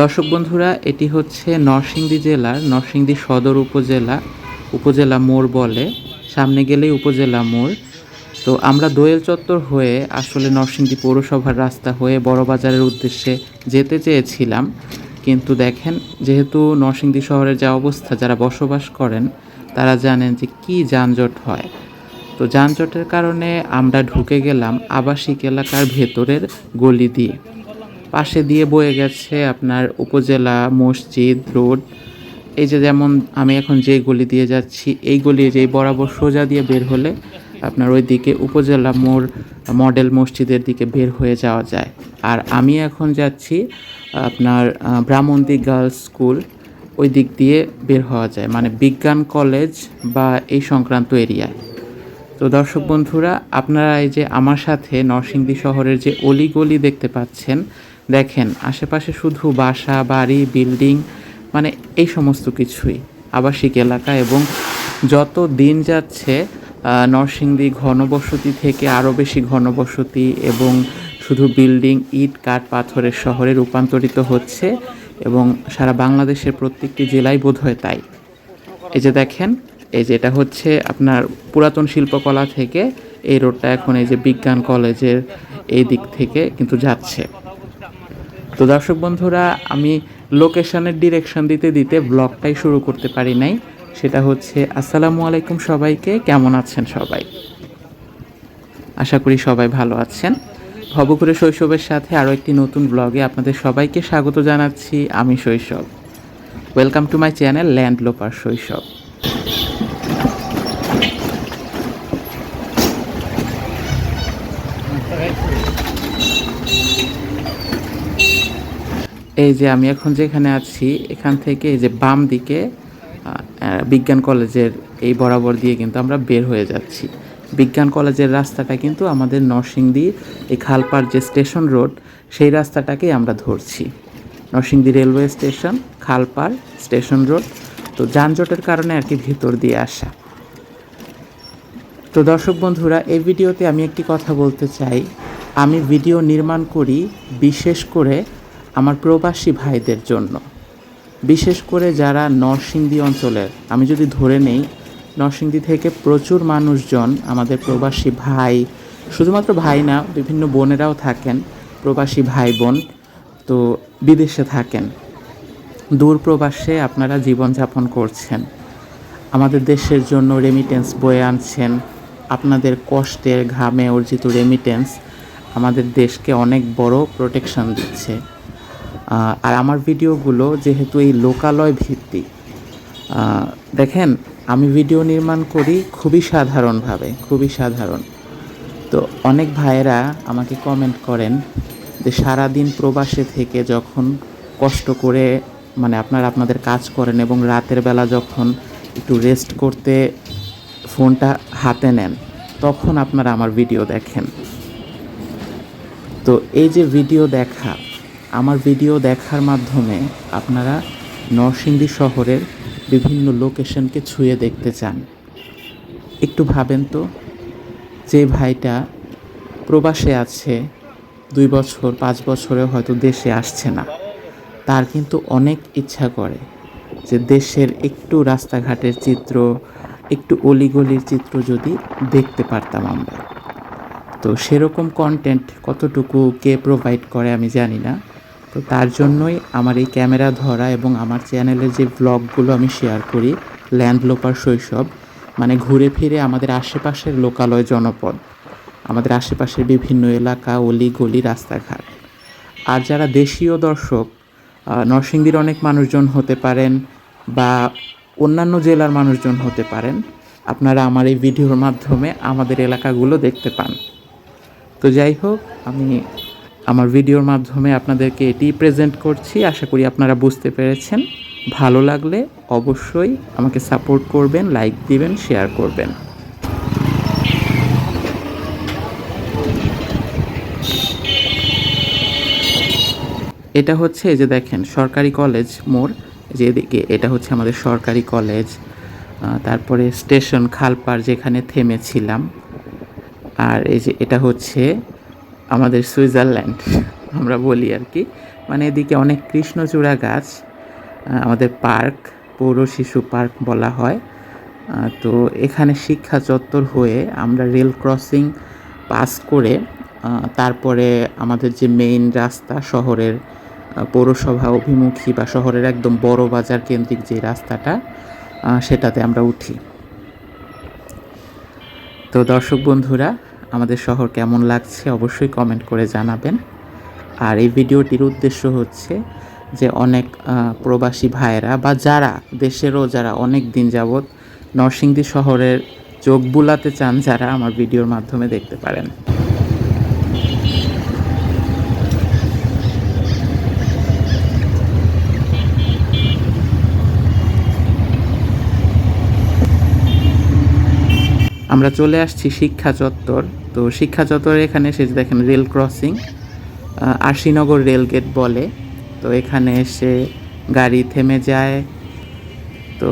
দর্শক বন্ধুরা, এটি হচ্ছে নরসিংদী জেলার নরসিংদী সদর উপজেলা উপজেলা মোড় বলে। সামনে গেলেই উপজেলা মোড়। তো আমরা দোয়েল চত্বর হয়ে আসলে নরসিংদী পৌরসভার রাস্তা হয়ে বড়বাজারের উদ্দেশ্যে যেতে চেয়েছিলাম। কিন্তু দেখেন, যেহেতু নরসিংদী শহরের যা অবস্থা, যারা বসবাস করেন, তারা জানেন যে কি যানজট হয়। তো যানজটের কারণে আমরা ঢুকে গেলাম আবাসিক এলাকার ভেতরের গলি দিয়ে। পাশে দিয়ে বয়ে গেছে আপনার উপজেলা, মসজিদ, রোড। এই যে যেমন আমি এখন যে গলি দিয়ে যাচ্ছি, এই গলি যে বরাবর সোজা দিয়ে বের হলে আপনার ওই দিকে উপজেলা মোড়, মডেল মসজিদের দিকে বের হয়ে যাওয়া যায়। আর আমি এখন যাচ্ছি আপনার ব্রাহ্মণদী গার্লস স্কুল ওই দিক দিয়ে বের হওয়া যায়। মানে বিজ্ঞান কলেজ বা এই সংক্রান্ত এরিয়ায়। তো দর্শক বন্ধুরা, আপনারা এই যে আমার সাথে নরসিংদী শহরের যে অলিগলি দেখতে পাচ্ছেন, দেখেন আশেপাশে শুধু বাসা, বাড়ি, বিল্ডিং মানে এই সমস্ত কিছুই, আবাসিক এলাকা এবং যত দিন যাচ্ছে নরসিংদী ঘনবসতি থেকে আরও বেশি ঘনবসতি এবং শুধু বিল্ডিং, ইট, কাঠ, পাথরের শহরে রূপান্তরিত হচ্ছে এবং সারা বাংলাদেশের প্রত্যেকটি জেলায় বোধ হয় তাই। এই যে দেখেন এই যে এটা হচ্ছে আপনার পুরাতন শিল্পকলা থেকে এই রোডটা এখন এই যে বিজ্ঞান কলেজের এই দিক থেকে কিন্তু যাচ্ছে। তো দর্শক বন্ধুরা, আমি লোকেশনের ডিরেকশন দিতে দিতে ব্লগটাই শুরু করতে পারি নাই। সেটা হচ্ছে, আসসালামু আলাইকুম সবাইকে, কেমন আছেন সবাই? আশা করি সবাই ভালো আছেন। ভবঘুরে শৈশবের সাথে আরও একটি নতুন ব্লগে আপনাদের সবাইকে স্বাগত জানাচ্ছি। আমি Shoishob. Welcome to my channel land loper Shoishob এই যে আমি এখন যেখানে আছি, এখান থেকে এই যে বাম দিকে বিজ্ঞান কলেজের এই বরাবর দিয়ে কিন্তু আমরা বের হয়ে যাচ্ছি। বিজ্ঞান কলেজের রাস্তাটা কিন্তু আমাদের নরসিংদী, এই খালপাড় যে স্টেশন রোড, সেই রাস্তাটাকেই আমরা ধরছি। নরসিংদী রেলওয়ে স্টেশন খালপাড় স্টেশন রোড, তো যানজটের কারণে আর কি ভিতর দিয়ে আসা। তো দর্শক বন্ধুরা, এই ভিডিওতে আমি একটি কথা বলতে চাই। আমি ভিডিও নির্মাণ করি বিশেষ করে আমার প্রবাসী ভাইদের জন্য। বিশেষ করে যারা নরসিংদী অঞ্চলের। আমি যদি ধরে নেই, নরসিংদী থেকে প্রচুর মানুষজন আমাদের প্রবাসী ভাই, শুধুমাত্র ভাই না, বিভিন্ন বোনেরাও থাকেন, প্রবাসী ভাই বোন, তো বিদেশে থাকেন। দূর প্রবাসে আপনারা জীবনযাপন করছেন। আমাদের দেশের জন্য রেমিটেন্স বয়ে আনছেন। আপনাদের কষ্টের ঘামে অর্জিত রেমিটেন্স আমাদের দেশকে অনেক বড় প্রোটেকশন দিচ্ছে। আর আমার ভিডিওগুলো যেহেতু এই লোকালয় ভিত্তিক দেখেন, আমি ভিডিও নির্মাণ করি খুবই সাধারণভাবে, খুবই সাধারণ। তো অনেক ভাইয়েরা আমাকে কমেন্ট করেন যে সারাদিন প্রবাসে থেকে যখন কষ্ট করে মানে আপনারা আপনাদের কাজ করেন এবং রাতের বেলা যখন একটু রেস্ট করতে ফোনটা হাতে নেন, তখন আপনারা আমার ভিডিও দেখেন। তো এই যে ভিডিও দেখা আমার ভিডিও দেখার মাধ্যমে আপনারা নরসিংদী শহরের বিভিন্ন লোকেশনকে ছুঁয়ে দেখতে চান। একটু ভাবেন তো, যে ভাইটা প্রবাসে আছে, দুই বছর, পাঁচ বছরে হয়তো দেশে আসছে না। তার কিন্তু অনেক ইচ্ছা করে যে দেশের একটু রাস্তাঘাটের চিত্র, একটু অলিগলির চিত্র যদি দেখতে পারতাম আমরা। তো সেরকম কন্টেন্ট কতটুকু কে প্রোভাইড করে আমি জানি না। তো তার জন্যই আমার এই ক্যামেরা ধরা এবং আমার চ্যানেলের যে ব্লগগুলো আমি শেয়ার করি ল্যান্ড লোপার শৈশব মানে ঘুরে ফিরে আমাদের আশেপাশের লোকালয় জনপদ, আমাদের আশেপাশের বিভিন্ন এলাকা, অলি গলি, রাস্তাঘাট। আর যারা দেশীয় দর্শক নরসিংদীর অনেক মানুষজন হতে পারেন বা অন্যান্য জেলার মানুষজন হতে পারেন, আপনারা আমার এই ভিডিওর মাধ্যমে আমাদের এলাকাগুলো দেখতে পান। তো যাই হোক, আমি আমার ভিডিওর মাধ্যমে আপনাদেরকে এটি প্রেজেন্ট করছি। আশা করি আপনারা বুঝতে পেরেছেন। ভালো লাগলে অবশ্যই আমাকে সাপোর্ট করবেন লাইক দিবেন শেয়ার করবেন। এটা হচ্ছে এই যে দেখেন, সরকারি কলেজ মোড়। যে এদিকে, এটা হচ্ছে আমাদের সরকারি কলেজ তারপরে স্টেশন খালপাড় যেখানে থেমেছিলাম। আর এই যে এটা হচ্ছে আমাদের সুইজারল্যান্ড, আমরা বলি আর কি। মানে এদিকে অনেক কৃষ্ণচূড়া গাছ আমাদের পার্ক, পৌর শিশু পার্ক বলা হয়। তো এখানে শিক্ষা চত্বর হয়ে আমরা রেল ক্রসিং পাস করে তারপরে আমাদের যে মেইন রাস্তা শহরের পৌরসভা অভিমুখী বা শহরের একদম বড় বাজার কেন্দ্রিক যে রাস্তাটা সেটাতে আমরা উঠি। তো দর্শক বন্ধুরা আমাদের শহর কেমন লাগছে অবশ্যই কমেন্ট করে জানাবেন। আর এই ভিডিওটির উদ্দেশ্য হচ্ছে যে অনেক প্রবাসী ভাইরা বা যারা দেশেরও যারা অনেক দিন যাবৎ নরসিংদী শহরের চোখ বুলাতে চান, যারা আমার ভিডিওর মাধ্যমে দেখতে পারেন। আমরা চলে আসছি শিক্ষা চত্বর। তো শিক্ষা চত্বরে এখানে এসে দেখেন rail crossing Ashinagar rail gate বলে। তো এখানে এসে গাড়ি থেমে যায়। তো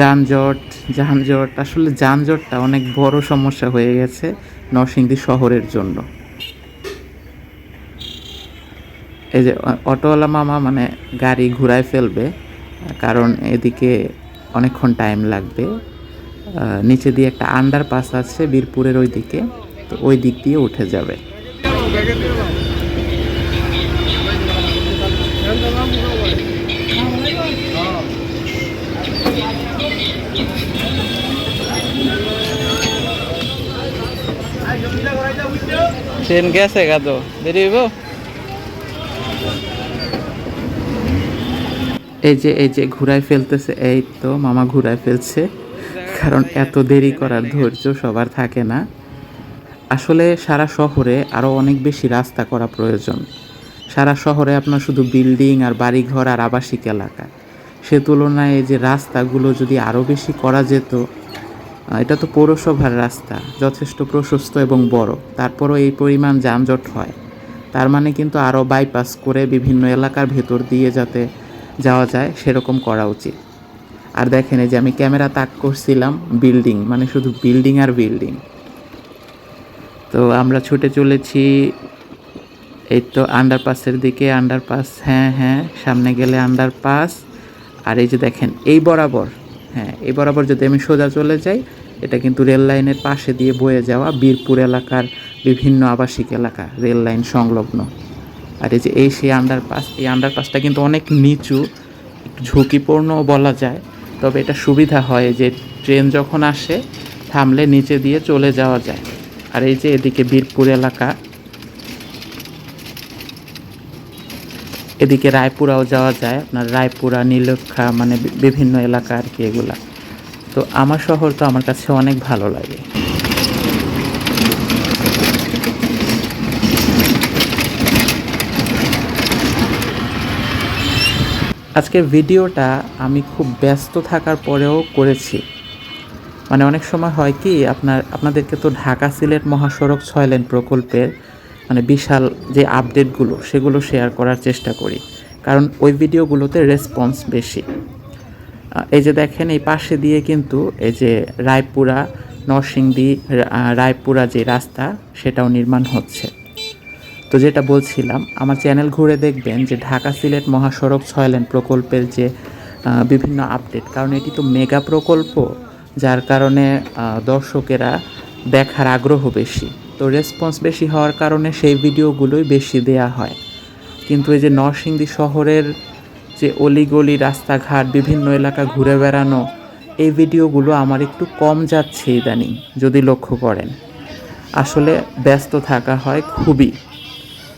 যানজট যানজট, আসলে যানজটটা অনেক বড় সমস্যা হয়ে গেছে। নরসিংদী শহরের জন্য। এই যে অটোওয়ালা মামা মানে গাড়ি ঘুরায় ফেলবে, কারণ এদিকে অনেকক্ষণ টাইম লাগবে। নিচে দিয়ে একটা আন্ডারপাস আছে, বীরপুরের ওই দিকে তো ওই দিক দিয়ে উঠে যাবে। ট্রেন গেছে গা তো। বেরিয়ে এই যে এই যে ঘুরায় ফেলতেছে, এই তো মামা ঘুরায় ফেলছে। কারণ এত দেরি করার ধৈর্য সবার থাকে না। আসলে সারা শহরে আরও অনেক বেশি রাস্তা করা প্রয়োজন। সারা শহরে আপনার শুধু বিল্ডিং আর বাড়িঘর আর আবাসিক এলাকা। সে তুলনায় এই যে রাস্তাগুলো যদি আরও বেশি করা যেত এটা তো পৌরসভার রাস্তা, যথেষ্ট প্রশস্ত এবং বড়। তারপরও এই পরিমাণ যানজট হয়। তার মানে কিন্তু আরও বাইপাস করে বিভিন্ন এলাকার ভেতর দিয়ে যাতে যাওয়া যায়, সেরকম করা উচিত। আর দেখেন, এই যে আমি ক্যামেরা তাক করছিলাম বিল্ডিং মানে শুধু বিল্ডিং আর বিল্ডিং তো আমরা ছুটে চলেছি, এই তো আন্ডারপাসের দিকে আন্ডারপাস হ্যাঁ হ্যাঁ সামনে গেলে আন্ডারপাস আর এই যে দেখেন, এই বরাবর হ্যাঁ এই বরাবর যদি আমি সোজা চলে যাই এটা কিন্তু রেল লাইনের পাশে দিয়ে বয়ে যাওয়া বীরপুর এলাকার বিভিন্ন আবাসিক এলাকা, রেল লাইন সংলগ্ন। আর এই যে এই সেই আন্ডারপাস এই আন্ডারপাসটা কিন্তু অনেক নিচু ঝুঁকিপূর্ণ বলা যায়। তবে এটা সুবিধা হয় যে ট্রেন যখন আসে, থামলে নিচে দিয়ে চলে যাওয়া যায়। আর এই যে এদিকে বীরপুর এলাকা, এদিকে রায়পুরাও যাওয়া যায়। আপনার রায়পুরা, নীলক্ষা মানে বিভিন্ন এলাকা আর কি এগুলা। তো আমার শহর তো আমার কাছে অনেক ভালো লাগে। আজকের ভিডিওটা আমি খুব ব্যস্ত থাকার পরেও করেছি। মানে অনেক সময় হয় কি, আপনার, আপনাদেরকে তো ঢাকা সিলেট মহাসড়ক ছয় লেন প্রকল্পের মানে বিশাল যে আপডেটগুলো সেগুলো শেয়ার করার চেষ্টা করি। কারণ ওই ভিডিওগুলোতে রেসপন্স বেশি। এই যে দেখেন, এই পাশে দিয়ে কিন্তু এই যে রায়পুরা, নরসিংদী রায়পুরা যে রাস্তা, সেটাও নির্মাণ হচ্ছে। তো যেটা বলছিলাম, আমার চ্যানেল ঘুরে দেখবেন যে ঢাকা সিলেট মহাসড়ক ছয় লেন প্রকল্পের যে বিভিন্ন আপডেট, কারণ এটি তো মেগা প্রকল্প, যার কারণে দর্শকেরা দেখার আগ্রহ বেশি। তো রেসপন্স বেশি হওয়ার কারণে সেই ভিডিওগুলোই বেশি দেয়া হয়। কিন্তু এই যে নরসিংদী শহরের যে অলিগলি রাস্তাঘাট, বিভিন্ন এলাকা ঘুরে বেড়ানো, এই ভিডিওগুলো আমার একটু কম যাচ্ছে ইদানিং, যদি লক্ষ্য করেন। আসলে ব্যস্ত থাকা হয় খুবই।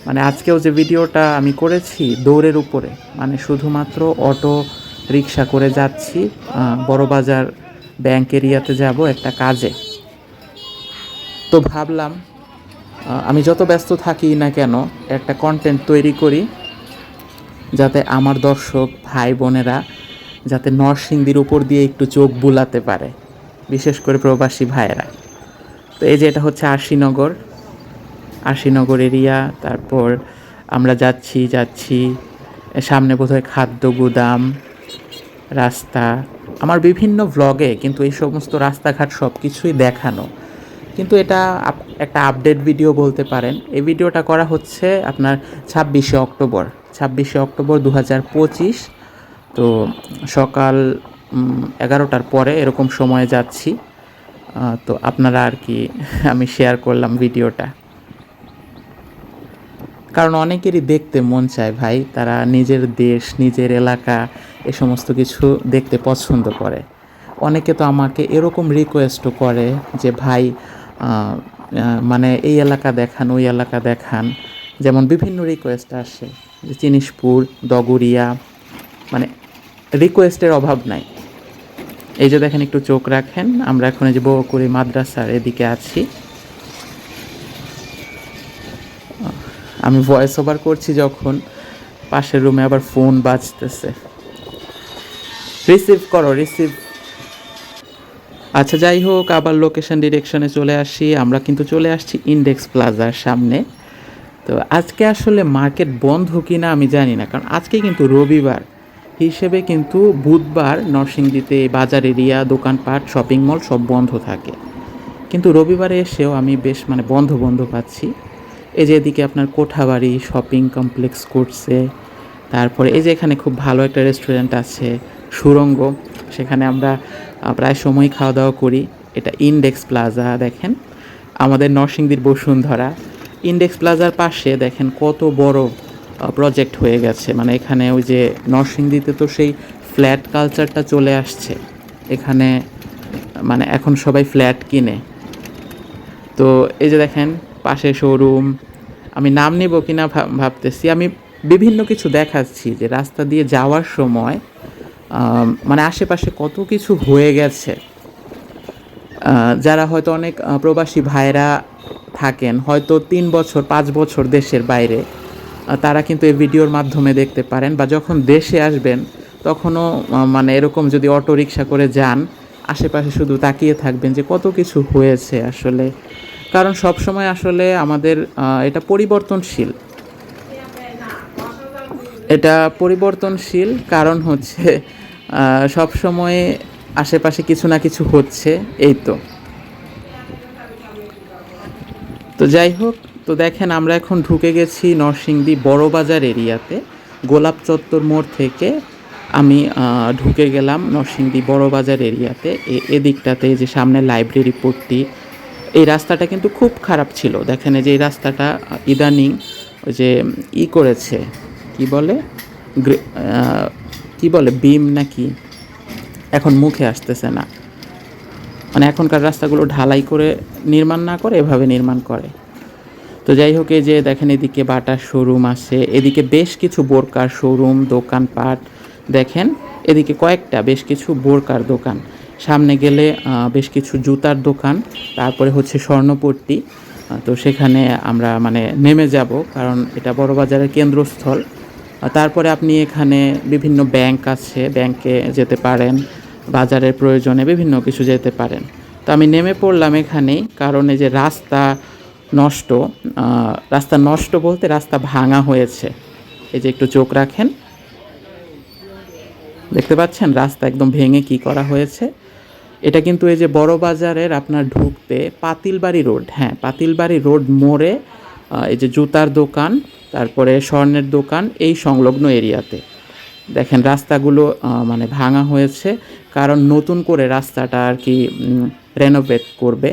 মানে আজকেও যে ভিডিওটা আমি করেছি দৌড়ের উপরে মানে শুধুমাত্র অটো রিক্সা করে যাচ্ছি বড়বাজার ব্যাংক এরিয়াতে যাব একটা কাজে। তো ভাবলাম আমি যত ব্যস্ত থাকি না কেন একটা কন্টেন্ট তৈরি করি। যাতে আমার দর্শক, ভাই বোনেরা যাতে নরসিংদীর উপর দিয়ে একটু চোখ বুলাতে পারে, বিশেষ করে প্রবাসী ভাইয়েরা। তো এই যে এটা হচ্ছে আশিনগর আশিনগর এরিয়া তারপর আমরা যাচ্ছি যাচ্ছি, সামনে বোধহয় খাদ্য গুদাম, রাস্তা, আমার বিভিন্ন ভ্লগে কিন্তু এই সমস্ত রাস্তাঘাট সব কিছুই দেখানো। কিন্তু এটা একটা আপডেট ভিডিও বলতে পারেন। এই ভিডিওটা করা হচ্ছে আপনার ছাব্বিশে অক্টোবর। ছাব্বিশে অক্টোবর দু হাজার পঁচিশ। তো সকাল এগারোটার পরে এরকম সময়ে যাচ্ছি। তো আপনারা আর কি আমি শেয়ার করলাম ভিডিওটা কারণ অনেকেরই দেখতে মন চায় ভাই, তারা নিজের দেশ, নিজের এলাকা, এ সমস্ত কিছু দেখতে পছন্দ করে। অনেকে তো আমাকে এরকম রিকোয়েস্টও করে যে, ভাই মানে এই এলাকা দেখান, ওই এলাকা দেখান। যেমন বিভিন্ন রিকোয়েস্ট আসে যে জিনিসপুর দগুরিয়া মানে রিকোয়েস্টের অভাব নাই। এই যে দেখেন, একটু চোখ রাখেন। আমরা এখন এই যে বউকুড়ি মাদ্রাসার এদিকে আছি। আমি ভয়েস ওভার করছি যখন, পাশের রুমে আবার ফোন বাজতেছে। রিসিভ করো রিসিভ আচ্ছা যাই হোক, আবার লোকেশন ডিরেকশনে চলে আসি। আমরা কিন্তু চলে আসছি ইন্ডেক্স প্লাজার সামনে। তো আজকে আসলে মার্কেট বন্ধ কি না আমি জানি না, কারণ আজকে কিন্তু রবিবার। হিসেবে কিন্তু বুধবার নরসিংদীতে বাজার এরিয়া, দোকানপাট শপিং মল সব বন্ধ থাকে। কিন্তু রবিবারে এসেও আমি বেশ মানে বন্ধ বন্ধ পাচ্ছি। এই যে এদিকে আপনার কোঠাবাড়ি শপিং কমপ্লেক্স করছে। তারপরে এই যে এখানে খুব ভালো একটা রেস্টুরেন্ট আছে, সুরঙ্গ। সেখানে আমরা প্রায় সময় খাওয়া দাওয়া করি। এটা ইন্ডেক্স প্লাজা দেখেন। আমাদের নরসিংদীর বসুন্ধরা। ইন্ডেক্স প্লাজার পাশে দেখেন কত বড় প্রজেক্ট হয়ে গেছে। মানে এখানে ওই যে নরসিংদীতে তো সেই ফ্ল্যাট কালচারটা চলে আসছে। এখানে মানে এখন সবাই ফ্ল্যাট কিনে। তো এই যে দেখেন, পাশে শোরুম আমি নাম নিব কিনা ভাব- ভাবতেছি। আমি বিভিন্ন কিছু দেখাচ্ছি যে রাস্তা দিয়ে যাওয়ার সময় মানে আশেপাশে কত কিছু হয়ে গেছে। যারা হয়তো অনেক প্রবাসী ভাইরা থাকেন, হয়তো তিন বছর, পাঁচ বছর দেশের বাইরে তারা কিন্তু এই ভিডিওর মাধ্যমে দেখতে পারেন বা যখন দেশে আসবেন, তখনও মানে এরকম যদি অটো রিক্সা করে যান, আশেপাশে শুধু তাকিয়ে থাকবেন যে কত কিছু হয়েছে আসলে। কারণ সব সময় আসলে আমাদের এটা পরিবর্তনশীল। এটা পরিবর্তনশীল কারণ হচ্ছে সব সময় আশেপাশে কিছু না কিছু হচ্ছে, এই তো। তো যাই হোক, তো দেখেন আমরা এখন ঢুকে গেছি নরসিংদী বড়বাজার এরিয়াতে। গোলাপ চত্বর মোড় থেকে আমি ঢুকে গেলাম নরসিংদী বড়বাজার এরিয়াতে। এদিকটাতে যে সামনে লাইব্রেরি পট্টি, এই রাস্তাটা কিন্তু খুব খারাপ ছিল। দেখেন যে এই রাস্তাটা ইদানিং যে ই করেছে, কি বলে? কি বলে বিম নাকি? এখন মুখে আসতেছে না। মানে এখনকার রাস্তাগুলো ঢালাই করে নির্মাণ না করে, এভাবে নির্মাণ করে। তো যাই হোক, এই যে দেখেন, এদিকে বাটার শোরুম আছে, এদিকে বেশ কিছু বোরকার শোরুম, দোকানপাট দেখেন, এদিকে কয়েকটা বেশ কিছু বোরকার দোকান। সামনে গেলে বেশ কিছু জুতার দোকান, তারপরে হচ্ছে স্বর্ণপট্টি। তো সেখানে আমরা মানে নেমে যাব, কারণ এটা বড়বাজারের কেন্দ্রস্থল। তারপরে আপনি এখানে বিভিন্ন ব্যাংক আছে, ব্যাংকে যেতে পারেন, বাজারের প্রয়োজনে বিভিন্ন কিছু যেতে পারেন। তো আমি নেমে পড়লাম এখানেই, কারণ এই যে রাস্তা নষ্ট রাস্তা নষ্ট বলতে রাস্তা ভাঙা হয়েছে। এই যে একটু চোখ রাখেন। দেখতে পাচ্ছেন? রাস্তা একদম ভেঙে কি করা হয়েছে? এটা কিন্তু এই যে বড় বাজারের আপনার ঢুকতে পাতিলবাড়ি রোড হ্যাঁ পাতিলবাড়ি রোড মোড়ে এই যে জুতার দোকান, তারপরে স্বর্ণের দোকান, এই সংলগ্ন এরিয়াতে। দেখেন রাস্তাগুলো মানে ভাঙা হয়েছে, কারণ নতুন করে রাস্তাটা আর কি রেনোভেট করবে।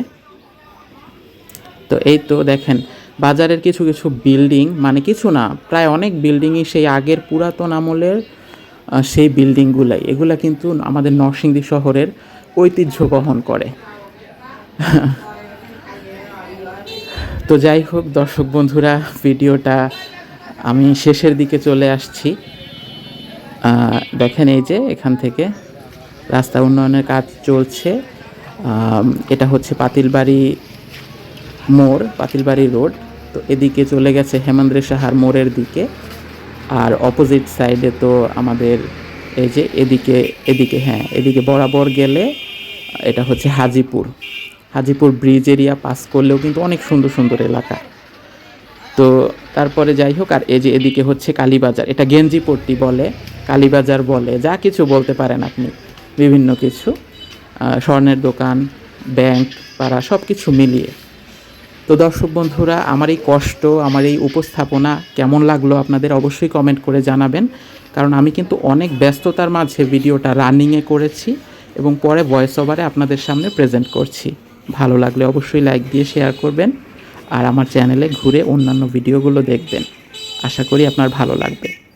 তো এই তো দেখেন, বাজারের কিছু কিছু বিল্ডিং মানে কিছু না, প্রায় অনেক বিল্ডিংই সেই আগের পুরাতন আমলের সেই বিল্ডিংগুলাই এগুলা কিন্তু আমাদের নরসিংদী শহরের ঐতিহ্য বহন করে। তো যাই হোক, দর্শক বন্ধুরা, ভিডিওটা আমি শেষের দিকে চলে আসছি। দেখেন এই যে এখান থেকে রাস্তা উন্নয়নের কাজ চলছে। এটা হচ্ছে পাতিলবাড়ি মোড়, পাতিলবাড়ি রোড। তো এদিকে চলে গেছে হেমেন্দ্র সাহার মোড়ের দিকে। আর অপোজিট সাইডে তো আমাদের এই যে এদিকে এদিকে হ্যাঁ এদিকে বরাবর গেলে এটা হচ্ছে Hajipur. Hajipur bridge area pass করলেও কিন্তু অনেক সুন্দর সুন্দর এলাকা। তো তারপরে যাই হোক, আর এই যে এদিকে হচ্ছে কালীবাজার, এটা গেঞ্জিপট্টি বলে, কালীবাজার বলে, যা কিছু বলতে পারেন আপনি, বিভিন্ন কিছু স্বর্ণের দোকান, ব্যাংক, পাড়া সব কিছু মিলিয়ে। তো দর্শক বন্ধুরা, আমার এই কষ্ট, আমার এই উপস্থাপনা কেমন লাগল আপনাদের অবশ্যই কমেন্ট করে জানাবেন, কারণ আমি কিন্তু অনেক ব্যস্ততার মাঝে ভিডিওটা রানিংয়ে করেছি এবং পরে ভয়েস ওভারে আপনাদের সামনে প্রেজেন্ট করছি। ভালো লাগলে অবশ্যই লাইক দিয়ে শেয়ার করবেন আর আমার চ্যানেলে ঘুরে অন্যান্য ভিডিওগুলো দেখবেন। আশা করি আপনার ভালো লাগবে।